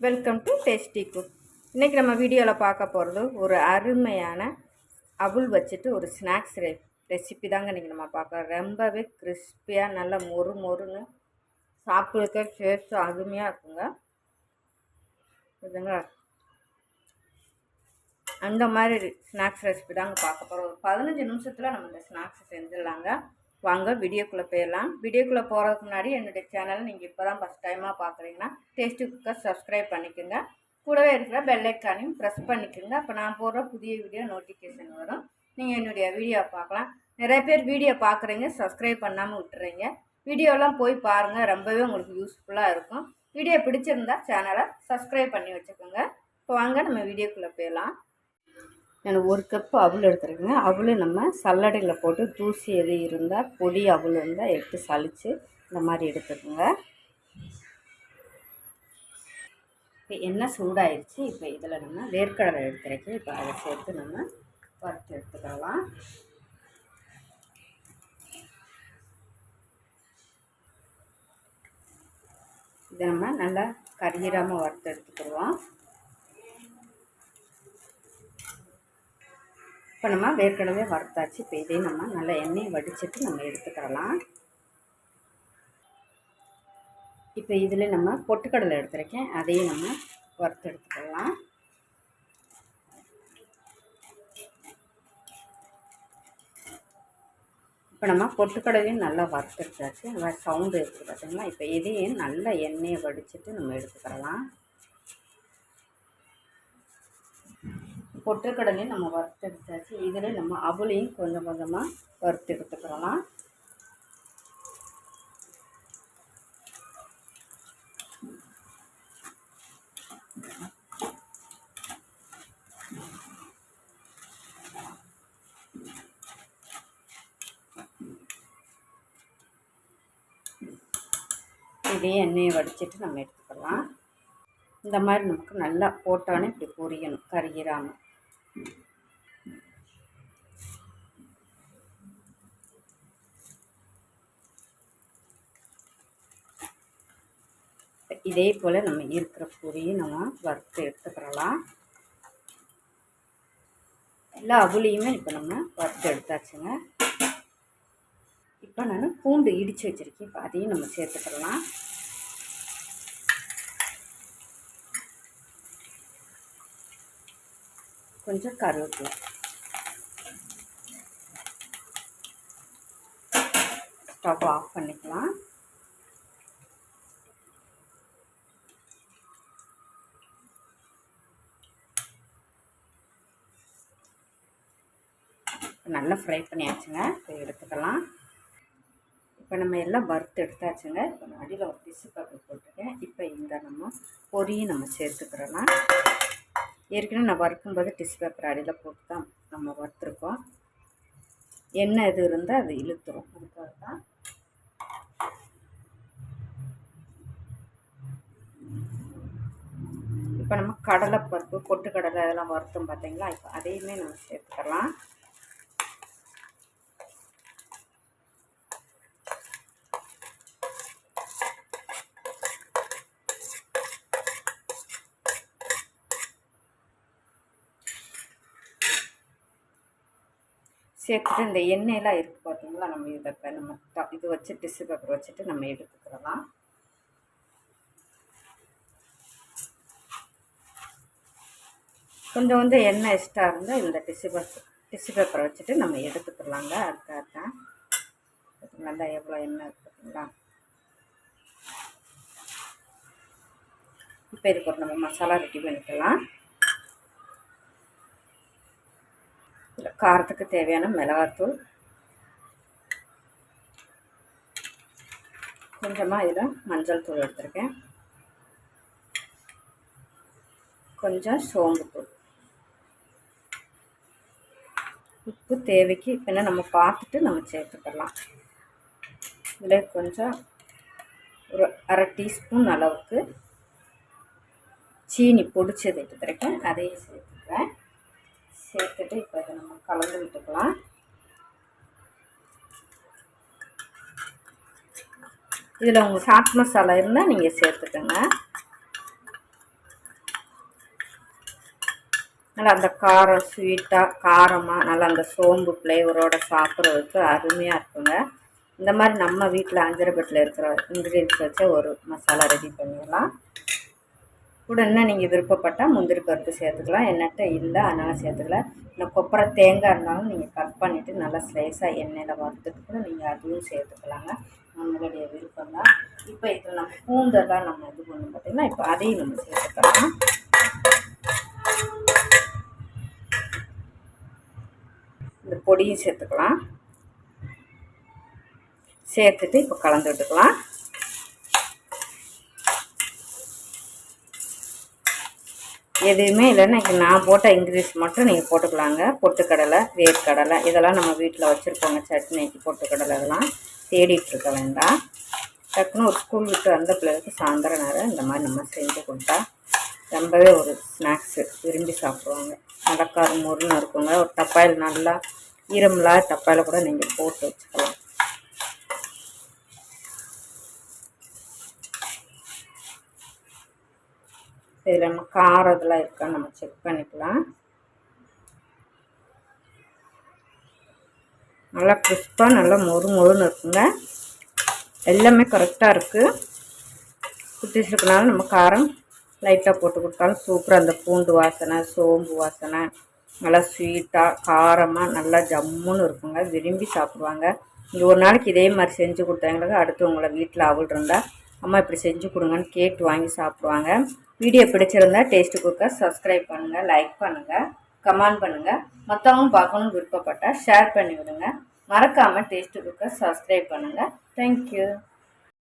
Welcome to tasty cook இன்றைக்கி நம்ம வீடியோவில் பார்க்க போகிறது ஒரு அருமையான அவுள் வச்சுட்டு ஒரு ஸ்நாக்ஸ் ரெ ரெசிபி தாங்க இன்றைக்கி நம்ம பார்க்குறோம் ரொம்பவே கிறிஸ்பியாக நல்ல மொறு மொறுன்னு சாப்பிட்றதுக்கு டேஸ்ட் அருமையாக இருக்குங்க. இதுங்க அந்த மாதிரி ஸ்நாக்ஸ் ரெசிபி தாங்க பார்க்க போகிறோம் ஒரு பதினஞ்சு நிமிஷத்தில் நம்ம இந்த ஸ்நாக்ஸ் செஞ்சிடலாங்க. வாங்க வீடியோக்குள்ளே போயிடலாம். வீடியோக்குள்ளே போகிறதுக்கு முன்னாடி என்னுடைய சேனல் நீங்கள் இப்போ தான் ஃபஸ்ட் டைமாக பார்க்குறீங்கன்னா டேஸ்டி குக்கர் சப்ஸ்கிரைப் பண்ணிக்கோங்க. கூடவே இருக்கிற பெல்லைக்கானையும் ப்ரெஸ் பண்ணிக்கோங்க. அப்போ நான் போடுற புதிய வீடியோ நோட்டிஃபிகேஷன் வரும். நீங்கள் என்னுடைய வீடியோ பார்க்கலாம். நிறைய பேர் வீடியோ பார்க்குறீங்க சப்ஸ்கிரைப் பண்ணாமல் விட்டுறீங்க. வீடியோலாம் போய் பாருங்கள் ரொம்பவே உங்களுக்கு யூஸ்ஃபுல்லாக இருக்கும். வீடியோ பிடிச்சிருந்தா சேனலை சப்ஸ்கிரைப் பண்ணி வச்சுக்கோங்க. இப்போ வாங்க நம்ம வீடியோக்குள்ளே போயிடலாம். நான் ஒரு கப்பு அவள் எடுத்துருக்கேங்க. அவல் நம்ம சல்லடையில் போட்டு தூசி எது இருந்தால் பொடி அவள் இருந்தால் எடுத்து சலித்து இந்த மாதிரி எடுத்துக்கோங்க. இப்போ எண்ணெய் சூடாயிடுச்சு இப்போ இதில் நம்ம வேர்க்கடலை எடுத்துருக்கு இப்போ அதை சேர்த்து நம்ம வறுத்து எடுத்துக்கலாம். இதை நம்ம நல்லா கரியிறாமல் வறுத்து எடுத்துக்கிடுவோம் இப்போ நம்ம வேர்க்கடவே வறுத்தாச்சு. இப்போ இதையும் நம்ம நல்லா எண்ணெயை வடிச்சிட்டு நம்ம எடுத்துக்கிறலாம் இப்போ இதில் நம்ம பொட்டுக்கடலை எடுத்துருக்கேன். அதையும் நம்ம வறுத்து எடுத்துக்கலாம். இப்போ நம்ம பொட்டுக்கடலையும் நல்லா வறுத்துருச்சாச்சு நல்லா சவுண்டு இருக்குது பார்த்தீங்களா இப்போ இதையும் நல்லா எண்ணெயை வடிச்சிட்டு நம்ம எடுத்துக்கிறலாம் பொட்டுக்கடலையும் நம்ம வறுத்தெடுத்தாச்சு. இதில் நம்ம அவளையும் கொஞ்சம் கொஞ்சமாக வறுத்து எடுத்துக்கிறலாம் இதே எண்ணெயை வடிச்சிட்டு நம்ம எடுத்துக்கலாம். இந்த மாதிரி நமக்கு நல்லா போட்டோன்னே இப்படி பொரியணும் கருகிராமல் இதே போல் நம்ம இருக்கிற பொரியும் நம்ம வறுத்து எடுத்துக்கிறலாம். எல்லா அவுளியுமே இப்போ நம்ம வறுத்து எடுத்தாச்சுங்க. இப்போ நான் பூண்டு இடித்து வச்சுருக்கேன். இப்போ அதையும் நம்ம சேர்த்துக்கலாம். கொஞ்சம் கருவேப்பிலை. ஸ்டவ் ஆஃப் பண்ணிக்கலாம். நல்லா ஃப்ரை பண்ணியாச்சுங்க. இப்போ எடுத்துக்கலாம். இப்போ நம்ம எல்லாம் வறுத்து எடுத்தாச்சுங்க. இப்போ நான் அடியில் ஒரு டிஷ்யூ பேப்பர் போட்டிருக்கேன். இப்போ இந்த நம்ம பொரியும் நம்ம சேர்த்துக்கிறலாம். ஏற்கனவே நான் வறுக்கும்போது டிஷ்யூ பேப்பர் அடியில் போட்டு தான் நம்ம வறுத்துருக்கோம். எண்ணெய் எது இருந்தால் அது இழுத்துரும். அதுக்காக தான் இப்போ நம்ம கடலைப்பருப்பு பொட்டுக்கடலை அதெல்லாம் வறுத்தோம் பார்த்தீங்களா இப்போ அதையுமே நம்ம சேர்த்துக்கலாம். சேர்த்துட்டு இந்த எண்ணெயெல்லாம் இருக்குது பார்த்தீங்களா நம்ம இதை இப்போ நம்ம இது வச்சு டிஷ்யூ பேப்பர் வச்சுட்டு நம்ம எடுத்துக்கிறலாம் கொஞ்சம் கொஞ்சம் எண்ணெய் எக்ஸ்ட்ரா இருந்தால் இந்த டிஷ்யூ பேப்பர் டிஷ்யூ பேப்பரை வச்சுட்டு நம்ம எடுத்துக்கிறலாங்க அதுக்காக நல்லா எவ்வளோ எண்ணெய் இருக்குதுங்களா இப்போ இதுக்கு ஒரு நம்ம மசாலா ரெடி பண்ணிக்கலாம். காரத்துக்கு தேவையான மிளகாத்தூள். கொஞ்சமாக இதில் மஞ்சள் தூள் எடுத்திருக்கேன். கொஞ்சம் சோம்புத்தூள் உப்பு தேவைக்கு இப்போ நம்ம பார்த்துட்டு நம்ம சேர்த்துக்கலாம். இதில் கொஞ்சம் ஒரு அரை டீஸ்பூன் அளவுக்கு சீனி பொடிச்சது எடுத்துருக்கேன் அதையும் சேர்த்துக்கிறேன். சேர்த்துட்டு இப்போ இதை நம்ம கலந்து விட்டுக்கலாம். இதில் உங்கள் சாட் மசாலா இருந்தால் நீங்கள் சேர்த்துக்கோங்க. நல்லா அந்த காரம் ஸ்வீட்டாக காரமாக நல்லா அந்த சோம்பு ஃப்ளேவரோட சாப்பிட்றதுக்கு அருமையாக இருக்குங்க. இந்த மாதிரி நம்ம வீட்டில் அஞ்சரப்பட்டில் இருக்கிற இன்க்ரீடியன்ஸ் வச்சு ஒரு மசாலா ரெடி பண்ணிடலாம். கூட இன்னும் நீங்கள் விருப்பப்பட்டால் முந்திரி பருப்பு சேர்த்துக்கலாம். என்னட்ட இல்லை அதனால் சேர்த்துக்கல. இல்லை கொப்பரை தேங்காய் இருந்தாலும் நீங்கள் கட் பண்ணிவிட்டு நல்லா ஸ்லைஸாக எண்ணெயில் வறுத்துட்டு கூட நீங்கள் அதுவும் சேர்த்துக்கலாங்க. நம்மளுடைய விருப்பம் தான். இப்போ இதில் நம்ம பூந்தெல்லாம் நம்ம இது பண்ணணும் பார்த்திங்கன்னா இப்போ அதையும் நம்ம சேர்த்துக்கலாம். இந்த பொடியும் சேர்த்துக்கலாம். சேர்த்துட்டு இப்போ கலந்து விட்டுக்கலாம். எதுவுமே இல்லைன்னா இங்கே நான் போட்ட இன்க்ரீஸ் மட்டும் நீங்கள் போட்டுக்கலாங்க. பொட்டுக்கடலை வேர்க்கடலை இதெல்லாம் நம்ம வீட்டில் வச்சுருப்போங்க. சட்னிக்கு பொட்டுக்கடலை இதெல்லாம் தேடிட்டு இருக்க வேண்டாம். டக்குன்னு ஒரு ஸ்கூல் விட்டு வந்த பிள்ளைகளுக்கு சாயந்தரம் நேரம் இந்த மாதிரி நம்ம செஞ்சு கொடுத்தா ரொம்பவே ஒரு ஸ்நாக்ஸு விரும்பி சாப்பிடுவாங்க. நடக்காரு முருன்னு இருக்குங்க. ஒரு தப்பாயில் நல்லா ஈரமில்லாத தப்பாயில் கூட நீங்கள் போட்டு வச்சுக்கலாம். இதில் நம்ம காரம் இதெல்லாம் இருக்கான்னு நம்ம செக் பண்ணிக்கலாம். நல்லா கிறிஸ்பாக நல்லா மொறு மொறுன்னு இருக்குங்க. எல்லாமே கரெக்டாக இருக்குது குட்டிஸ் இருக்கனால நம்ம காரம் லைட்டாக போட்டு கொடுத்தாலும் சூப்பராக அந்த பூண்டு வாசனை சோம்பு வாசனை நல்லா ஸ்வீட்டாக காரமாக நல்லா ஜம்முன்னு இருக்குங்க. விரும்பி சாப்பிடுவாங்க. இங்கே ஒரு நாளைக்கு இதே மாதிரி செஞ்சு கொடுத்தாங்களுக்கு அடுத்து உங்களை வீட்டில் அவள் இருந்தால் அம்மா இப்படி செஞ்சு கொடுங்கன்னு கேட்டு வாங்கி சாப்பிடுவாங்க. வீடியோ பிடிச்சிருந்தா டேஸ்ட்டு குக்கர் சப்ஸ்கிரைப் பண்ணுங்கள் லைக் பண்ணுங்கள் கமெண்ட் பண்ணுங்கள் மற்றவங்களும் பார்க்கணுன்னு விருப்பப்பட்டால் ஷேர் பண்ணி விடுங்க மறக்காமல் டேஸ்ட்டு குக்கர் சப்ஸ்கிரைப் பண்ணுங்கள் தேங்க்யூ